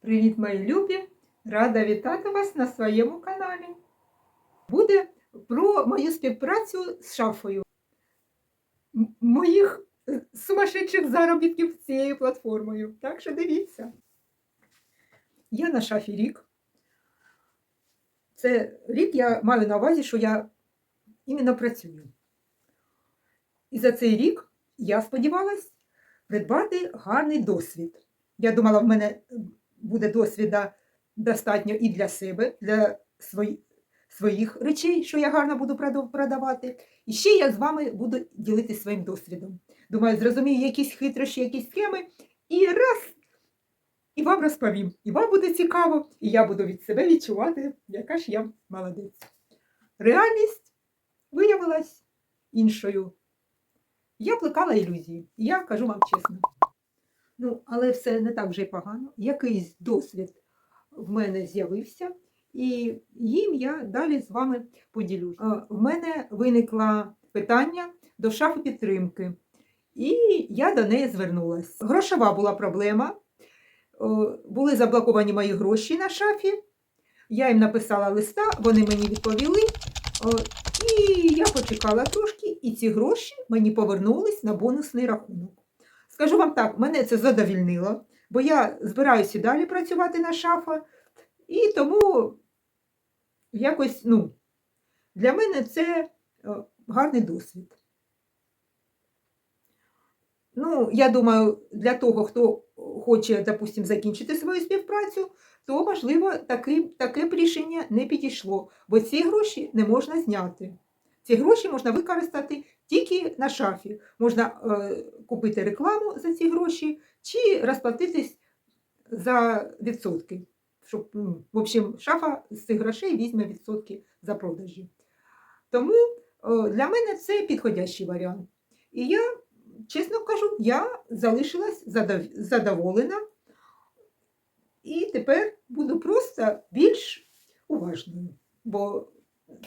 Привіт, мої любі! Рада вітати вас на своєму каналі. Буде про мою співпрацю з шафою. Моїх е, сумасшедших заробітків цією платформою. Так що дивіться. Я на шафі рік. Це рік я маю на увазі, що я іменно працюю. І за цей рік я сподівалась придбати гарний досвід. Я думала, в мене буде досвіда достатньо і для себе, для свої, своїх речей, що я гарно буду продавати. І ще я з вами буду ділитися своїм досвідом. Думаю, зрозумію якісь хитрощі, якісь схеми, і раз, і вам розповім. І вам буде цікаво, і я буду від себе відчувати, яка ж я молодець. Реальність виявилась іншою. Я плекала ілюзії, я кажу вам чесно. Ну, але все не так вже й погано. Якийсь досвід в мене з'явився, і їм я далі з вами поділюсь. В мене виникло питання до шафи підтримки, і я до неї звернулася. Грошова була проблема. Були заблоковані мої гроші на шафі. Я їм написала листа, вони мені відповіли. І я почекала трошки, і ці гроші мені повернулись на бонусний рахунок. Скажу вам так, мене це задовільнило, бо я збираюся далі працювати на шафа, і тому якось, ну, для мене це е, гарний досвід. Ну, я думаю, для того, хто хоче, допустим, закінчити свою співпрацю, то, можливо, таке, таке б рішення не підійшло, бо ці гроші не можна зняти. Ці гроші можна використати тільки на шафі. Можна е, купити рекламу за ці гроші чи розплатитись за відсотки. Щоб, ну, в общем, шафа з цих грошей візьме відсотки за продажі. Тому е, для мене це підходящий варіант. І я, чесно кажу, я залишилась задов- задоволена. І тепер буду просто більш уважною. Бо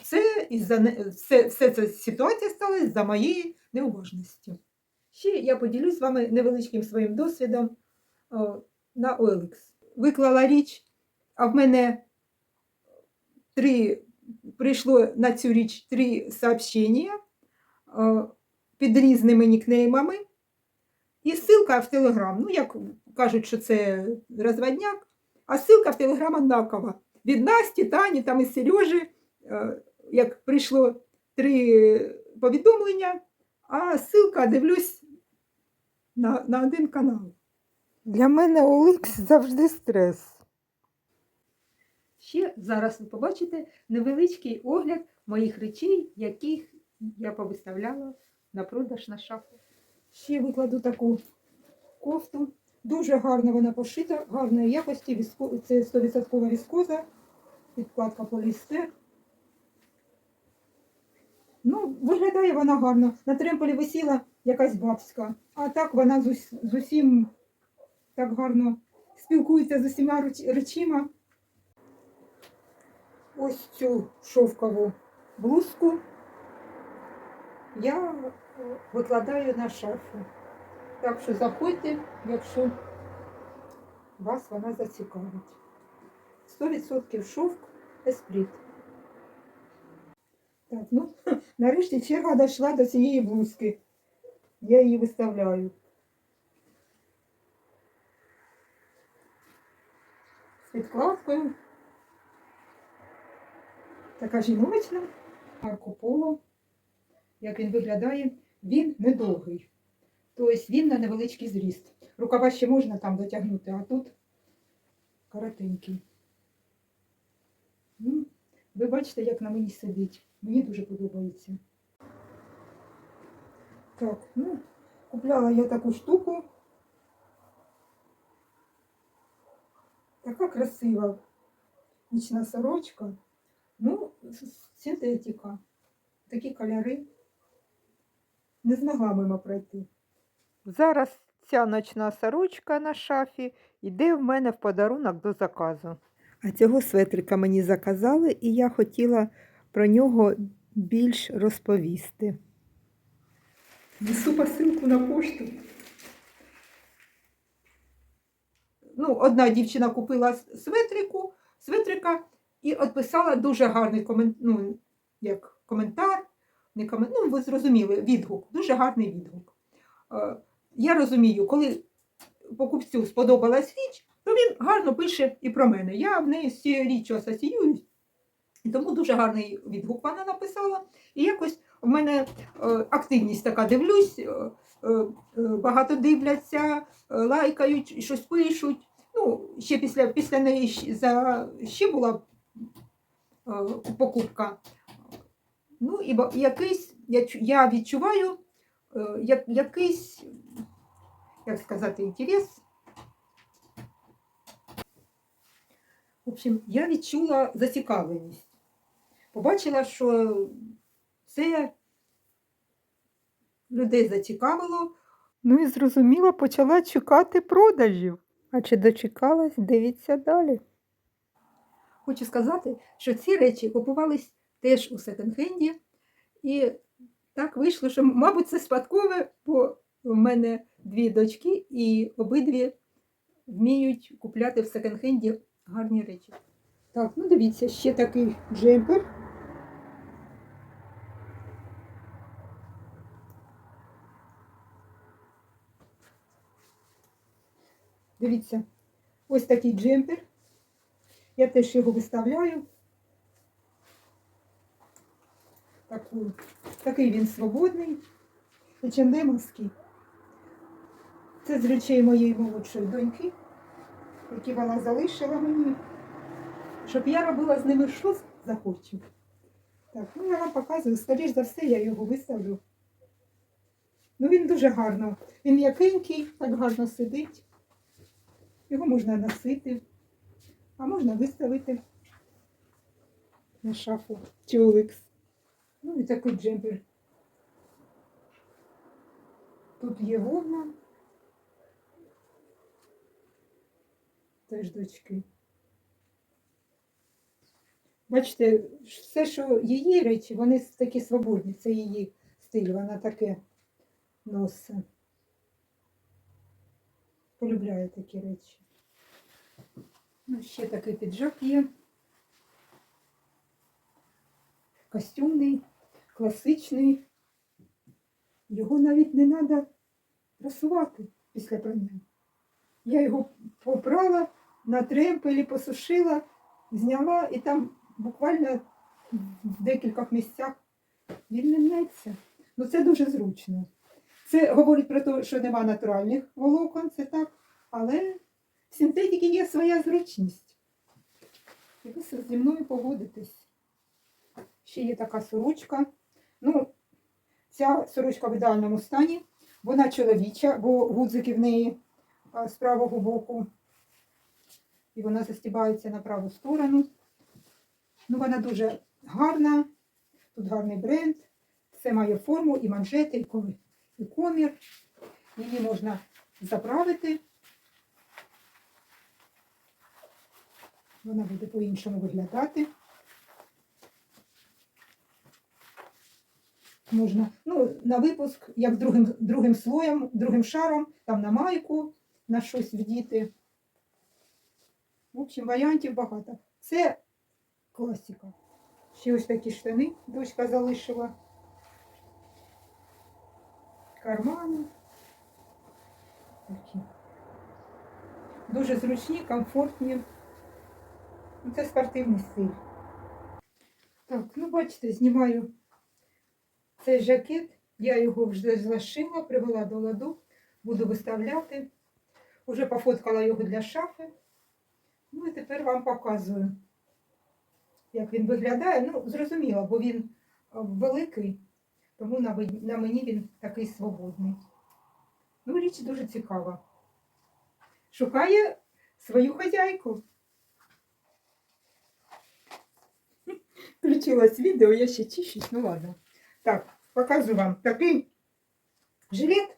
це із-за все, все ця ситуація сталася за моєї неуважності. Ще я поділюсь з вами невеличким своїм досвідом о, на OLX. Виклала річ, а в мене три, прийшло на цю річ три сообщення о, під різними нікнеймами. І ссылка в Телеграм. Ну, як кажуть, що це розводняк, а ссылка в Телеграм однакова. Від Насті, Тані там і Сережі, як прийшло три повідомлення, а ссылка дивлюсь на, на один канал. Для мене OLX завжди стрес. Ще зараз ви побачите невеличкий огляд моїх речей, яких я повиставляла на продаж на шафу. Ще викладу таку кофту. Дуже гарно вона пошита, гарної якості. Це 100% віскоза, підкладка поліестер. Ну, виглядає вона гарно. На тремполі висіла якась бабська, а так вона з, з усім так гарно спілкується з усіма речима. Ось цю шовкову блузку я е, викладаю на шафу. Так що заходьте, якщо вас вона зацікавить. 100% шовк есприт. Так, ну, нарешті черга дійшла до цієї блузки. Я її виставляю. З підкладкою. Така жіночна, Марко Поло. Як він виглядає, він недовгий. Тобто він на невеличкий зріст. Рукава ще можна там дотягнути, а тут коротенький. Ну, ви бачите, як на мені сидить. Мені дуже подобається. Так, ну, купляла я таку штуку. Така красива нічна сорочка. Ну, синтетика. Такі кольори. Не змогла мимо пройти. Зараз ця ночна сорочка на шафі йде в мене в подарунок до заказу. А цього светрика мені заказали, і я хотіла про нього більш розповісти. Несу посилку на пошту. ну, одна дівчина купила светрику, светрика і відписала дуже гарний комент, ну, як коментар, не комент, ну, ви зрозуміли, відгук, дуже гарний відгук. Е, Я розумію, коли покупцю сподобалась річ, то він гарно пише і про мене. Я в неї з цією річчю асоціююсь. Тому дуже гарний відгук вона написала. І якось в мене е, активність така дивлюсь, е, е, багато дивляться, лайкають, щось пишуть. Ну, ще після, після неї за, ще була покупка. Ну, і якийсь, я, відчуваю як, якийсь, як сказати, інтерес. В общем, я відчула зацікавленість. Побачила, що це людей зацікавило. Ну і зрозуміло, почала чекати продажів. А чи дочекалась, дивіться далі. Хочу сказати, що ці речі купувались теж у секонд-хенді. І так вийшло, що, мабуть, це спадкове, бо в мене дві дочки, і обидві вміють купляти в секонд-хенді гарні речі. Так, ну дивіться, ще такий джемпер. Дивіться, ось такий джемпер. Я теж його виставляю. Таку, такий він свободний, H&M-овський. Це з речей моєї молодшої доньки, які вона залишила мені, щоб я робила з ними що захочу. Так, ну я вам показую, скоріш за все, я його виставлю. Ну він дуже гарно. Він м'якенький, так гарно сидить. Його можна носити, а можна виставити на шафу чи Ну і такий джемпер. Тут є вовна. Теж дочки. Бачите, все, що її речі, вони такі свободні. Це її стиль, вона таке носить. Полюбляє такі речі. Ну, ще такий піджак є. Костюмний, класичний. Його навіть не треба прасувати після прання. Я його попрала, на тремпелі посушила, зняла і там буквально в декількох місцях він не мнеться. Ну це дуже зручно. Це говорить про те, що нема натуральних волокон, це так, але в синтетики є своя зручність. І ви зі мною погодитесь. Ще є така сорочка. Ну, ця сорочка в ідеальному стані. Вона чоловіча, бо гудзики в неї з правого боку. І вона застібається на праву сторону. Ну, вона дуже гарна. Тут гарний бренд. Все має форму і манжети, і коми- і комір. Її можна заправити. Вона буде по-іншому виглядати. Можна, ну, на випуск, як другим, другим слоєм, другим шаром, там на майку, на щось вдіти. В общем, варіантів багато. Це класика. Ще ось такі штани дочка залишила. Кармани. Такі. Дуже зручні, комфортні. Ну, Це спортивний стиль. Так, ну бачите, знімаю цей жакет. Я його вже зашила, привела до ладу, буду виставляти. Уже пофоткала його для шафи. Ну і тепер вам показую, як він виглядає. Ну, зрозуміло, бо він великий, тому на, мені він такий свободний. Ну, річ дуже цікава. Шукає свою хазяйку. Включилось відео, я ще чищусь, ну ладно. Так, показую вам такий жилет,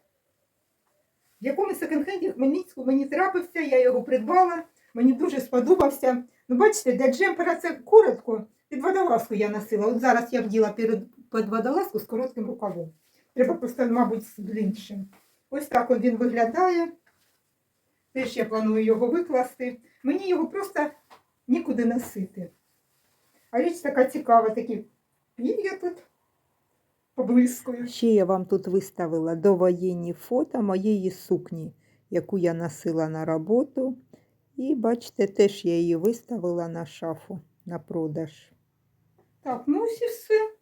в якому секонд-хенді Хмельницькому мені трапився, я його придбала, мені дуже сподобався. Ну, бачите, для джемпера це коротко, під водолазку я носила. От зараз я вділа перед, водолазку з коротким рукавом. Треба просто, мабуть, з іншим. Ось так він виглядає. Теж я планую його викласти. Мені його просто нікуди носити. А річ така цікава, такі пір'я тут поблискують. Ще я вам тут виставила довоєнні фото моєї сукні, яку я носила на роботу. І бачите, теж я її виставила на шафу на продаж. Так, ну ось і все.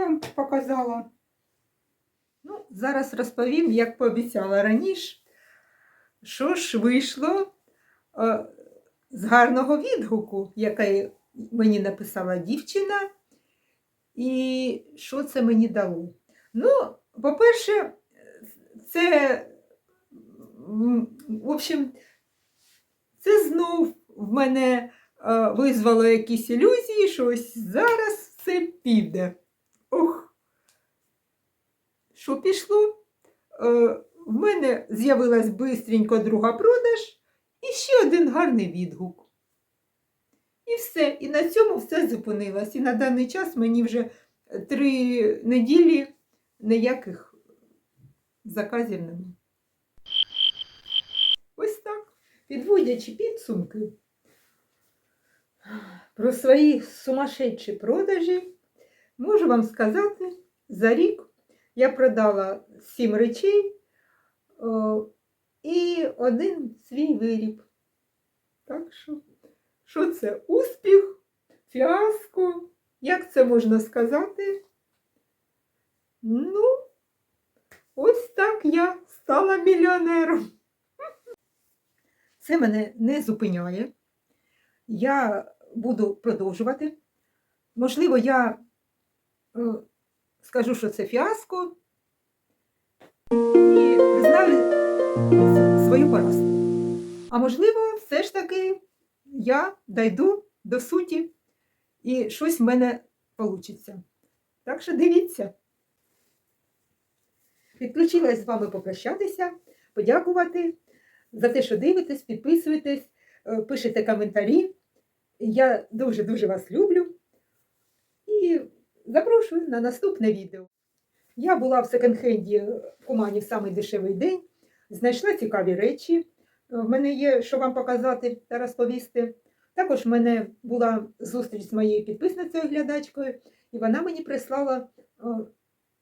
Вам показала. Ну, зараз розповім, як пообіцяла раніше, що ж вийшло е, з гарного відгуку, який мені написала дівчина, і що це мені дало. Ну, по-перше, це, в общем, це знов в мене е, визвало якісь ілюзії, що ось зараз все піде. Що пішло? Е, в мене з'явилась бистренько друга продаж і ще один гарний відгук. І все. І на цьому все зупинилось. І на даний час мені вже три неділі ніяких заказів немає. Ось так. Підводячи підсумки про свої сумасшедші продажі, можу вам сказати, за рік я продала сім речей о, і один свій виріб. Так що, що це успіх, фіаско? Як це можна сказати? Ну, ось так я стала мільйонером. Це мене не зупиняє. Я буду продовжувати. Можливо, я е, скажу, що це фіаско. І знаю свою поразку. А можливо, все ж таки я дойду до суті і щось в мене вийде. Так що дивіться. Підключилась з вами попрощатися, подякувати за те, що дивитесь, підписуєтесь, е, пишете коментарі. Я дуже-дуже вас люблю запрошую на наступне відео. Я була в секонд-хенді в Кумані в самий дешевий день, знайшла цікаві речі. В мене є, що вам показати та розповісти. Також в мене була зустріч з моєю підписницею глядачкою, і вона мені прислала е,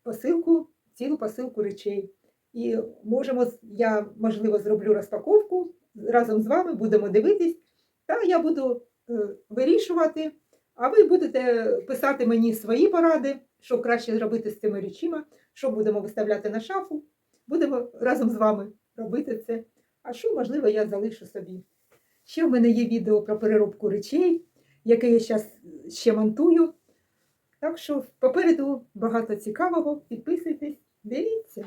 посилку, цілу посилку речей. І можемо, я, можливо, зроблю розпаковку разом з вами, будемо дивитись, та я буду е, вирішувати, а ви будете писати мені свої поради, що краще зробити з цими речима, що будемо виставляти на шафу. Будемо разом з вами робити це. А що, можливо, я залишу собі. Ще в мене є відео про переробку речей, яке я зараз ще монтую. Так що попереду багато цікавого. Підписуйтесь, дивіться.